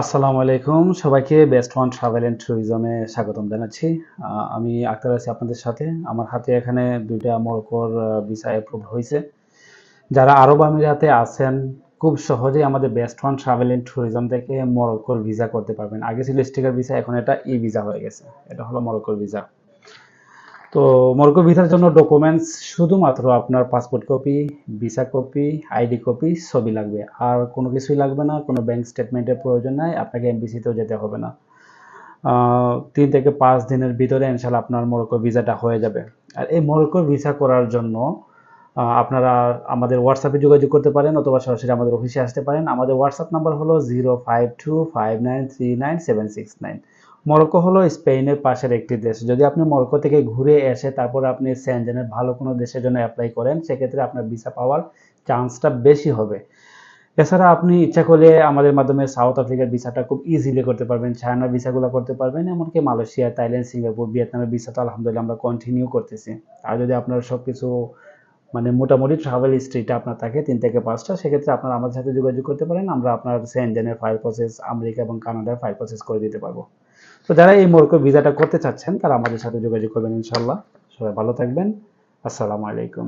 আসসালামু আলাইকুম সবাইকে বেস্ট ওয়ান ট্রাভেল অ্যান্ড ট্যুরিজমে স্বাগতম জানাচ্ছি। আমি আক্তার আছি আপনাদের সাথে। আমার হাতে এখানে দুইটা মরক্কোর ভিসা অ্যাপ্রুভ হয়েছে। যারা আরব আমিরাতে আছেন, খুব সহজেই আমাদের best one travel and tourism থেকে মরক্কোর ভিসা করতে পারবেন। আগে ছিল স্টিকার ভিসা এখন এটা ই ভিসা হয়ে গেছে। এটা হলো মরক্কোর ভিসা তো মরক্কো ভিসার জন্য ডকুমেন্টস শুধুমাত্র আপনার passport copy visa copy ID copy সবই লাগবে। আর কোনো কিছুই লাগবে না, কোনো ব্যাংক স্টেটমেন্টের প্রয়োজন নাই, আপনাকে এমবিসিতেও যেতে হবে না। তিন থেকে পাঁচ দিনের ভিতরে ইনশাল্লাহ আপনার মরক্কো ভিসাটা হয়ে যাবে। আর এই মরক্কো ভিসা করার জন্য আপনারা আমাদের হোয়াটসঅ্যাপে যোগাযোগ করতে পারেন অথবা সরাসরি আমাদের অফিসে আসতে পারেন। আমাদের হোয়াটসঅ্যাপ নাম্বার হলো zero five two five nine three nine seven six nine Morocco হলো স্পেনের পাশের একটি দেশ। যদি আপনি মরক্কো থেকে ঘুরে এসে তারপর আপনি সেনজেনের ভালো কোনো দেশের জন্য অ্যাপ্লাই করেন, সেক্ষেত্রে আপনার ভিসা পাওয়ার চান্সটা বেশি হবে। এছাড়া আপনি ইচ্ছা করলে আমাদের মাধ্যমে সাউথ আফ্রিকার ভিসাটা খুব ইজিলি করতে পারবেন চায়নার ভিসাগুলো করতে পারবেন, এমনকি মালয়েশিয়া, থাইল্যান্ড, সিঙ্গাপুর, ভিয়েতনামের ভিসা তো আলহামদুলিল্লাহ আমরা কন্টিনিউ করতেছি। আর যদি আপনার সব কিছু মানে মোটামুটি ট্রাভেল হিস্ট্রিটা আপনার থাকে তিন থেকে পাঁচটা, সেক্ষেত্রে আপনারা আমাদের সাথে যোগাযোগ করতে পারেন, আমরা আপনার সেনজেনের ফাইল প্রসেস আমেরিকা এবং কানাডার ফাইল প্রসেস করে দিতে পারব। তো যারা এই মরক্কো ভিসাটা করতে চাচ্ছেন তারা আমাদের সাথে যোগাযোগ করবেন ইনশাল্লাহ সবাই ভালো থাকবেন। আসসালামু আলাইকুম।